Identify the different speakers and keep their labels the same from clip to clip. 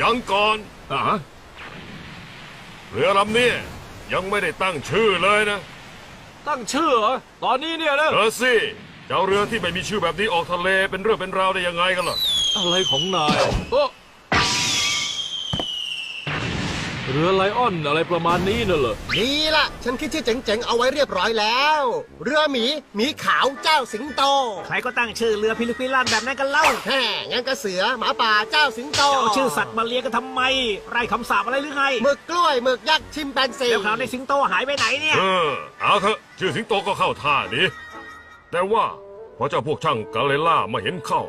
Speaker 1: ยังก่อน
Speaker 2: อ่า
Speaker 1: เรือลำนี้ยังไม่ได้ตั้งชื่อเลยนะ
Speaker 3: ตั้งชื่อเหรอ ตอนนี้เนี่ยนะ
Speaker 1: เออสิเจ้าเรือที่ไม่มีชื่อแบบนี้ออกทะเลเป็นเรื่องเป็นราวได้ยังไงกันล่ะ
Speaker 3: อะไรของนายโอ้ เรือไลออนอะไรประมาณนี้น่ะเหรอ
Speaker 4: ดีละฉันคิดชื่อเจ๋งๆ เอาไว้เรียบร้อยแล้ว เรือหมีหมีขาวเจ้าสิงโต
Speaker 5: ใครก็ตั้งชื่อเรือพิลึกพิลั่นแบบนั้นกันเล่า
Speaker 4: แฮ่งั้นก็เสือหมาป่าเจ้าสิงโต
Speaker 5: จะเอาชื่อสัตว์มาเรียกกันทำไม ไร้คำสาปอะไรหรือไง
Speaker 4: หมึกกล้วยหมึกยักษ์ชิมแปนซี
Speaker 5: เดี๋ยวคราวในสิงโตหายไปไหนเนี่ย
Speaker 1: เออเอาเถอะชื่อสิงโตก็เข้าท่าดีแต่ว่าพอเจ้าพวกช่างกาเลล่ามาเห็นเข้า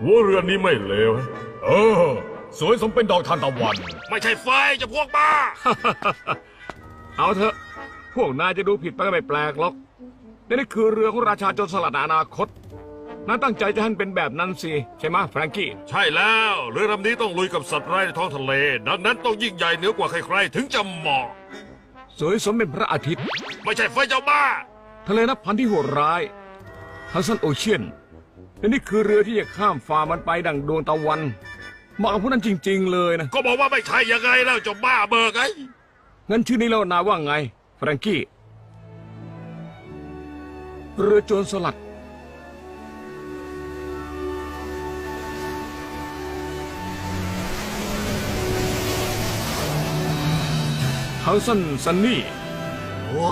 Speaker 1: หัวเรือนนี้ไม่เลวนะ
Speaker 2: เออ สวยสมเป็นดอกทานตะวัน
Speaker 1: ไม่ใช่ไฟจะพวกบ้า
Speaker 2: เอาเถอะ พวกนายจะดูผิดไปก็ไม่แปลกหรอกแต่นี่คือเรือของราชาโจรสลัดอนาคตนายตั้งใจจะให้มันเป็นแบบนั้นสิ ใช่ไหมะแฟรงกี้
Speaker 1: ใช่แล้วเรือลำนี้ต้องลุยกับสัตว์ร้ายในท้องทะเล ดังนั้นต้องยิ่งใหญ่เหนือกว่าใครๆ ถึงจะเหมาะ
Speaker 2: สวยสมเป็นพระอาทิตย์
Speaker 1: ไม่ใช่ไฟเจ้าบ้า
Speaker 2: ทะเลนับพันที่โหดร้ายฮันซันโอเชียนและนี่คือเรือที่จะข้ามฝ่ามันไปดังดวงตะวัน เหมาะกับพวกนั้นจริง ๆ เลยนะ
Speaker 1: ก็บอกว่าไม่ใช่ยังไงแล้วเจ้าบ้าเบิกไอ้
Speaker 2: งั้นชื่อนี้แล้วนายว่าไงแฟรงกี้ เรือโจรสลัด เฮาสันซันนี่
Speaker 4: โอ้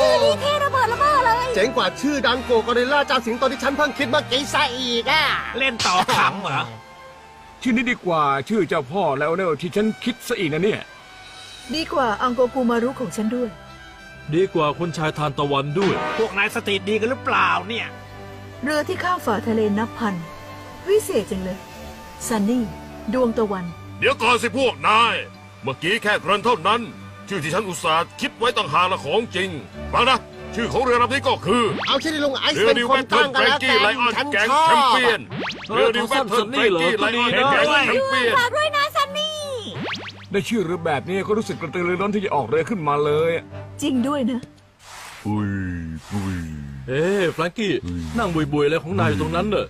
Speaker 6: ชื่อนี้เท่ระเบิดระเบ้อเลย
Speaker 4: เจ๋งกว่าชื่อดังโกกอริลล่าเจ้าสิงโตที่ฉันเพิ่งคิดเมื่อกี้ซะอีกอะ
Speaker 5: เล่นต่อขำเหรอ
Speaker 2: ชื่อนี้ดีกว่าชื่อเจ้าพ่อแล้วเนอะที่ฉันคิดซะอีกนะเนี่ย
Speaker 6: ดีกว่าอังโกกูมารุของฉันด้วย
Speaker 3: ดีกว่าคนชายทานตะวันด้วย
Speaker 5: พวกนายสติดีกันหรือเปล่าเนี่ย
Speaker 6: เรือที่ข้ามฝ่าทะเลนับพัน วิเศษจังเลย ซันนี่ ดวงตะวัน
Speaker 1: เดี๋ยวก่อนสิพวกนาย เมื่อกี้แค่เกริ่นเท่านั้น ชื่อที่ฉันอุตส่าห์คิดไว้ต่างหากละของจริงฟังนะ ชื่อของเรือลำนี้ก็คือ
Speaker 4: เอาชื่อที่ลุงไอซ์
Speaker 1: เรือ
Speaker 4: เป็น
Speaker 1: ดิว
Speaker 4: ค
Speaker 1: แบ
Speaker 4: น
Speaker 1: ทเทิ
Speaker 4: ตั้
Speaker 1: ล
Speaker 4: ง
Speaker 1: แฟ
Speaker 4: กัน
Speaker 1: รง
Speaker 4: แล้ว
Speaker 1: กี้
Speaker 4: กัน
Speaker 1: ไลออน
Speaker 4: ฉัน
Speaker 1: แก๊ง
Speaker 4: ชอ
Speaker 1: แชม
Speaker 4: บ
Speaker 1: เปี้ยน
Speaker 3: เออ
Speaker 1: เรือดิวแบทเทิล
Speaker 3: ซัน
Speaker 1: แฟ
Speaker 3: นี่
Speaker 1: รง
Speaker 3: เหรอ
Speaker 1: กี้ไลออน
Speaker 3: ก็ดี
Speaker 1: แก๊ง
Speaker 3: นะ
Speaker 1: แชมเปี้ยน
Speaker 6: ฝากด้วยนะซันนี่
Speaker 2: ได้ชื่อเรือแบบนี้ก็รู้สึกกระตือรือร้นที่จะออกเรือขึ้นมาเลย
Speaker 6: จริงด้วยนะ
Speaker 1: ปุยปุย
Speaker 3: เอ้แฟรงกี้ นั่งบุยๆอะไรของนายอยู่ตรงนั้นเนอะ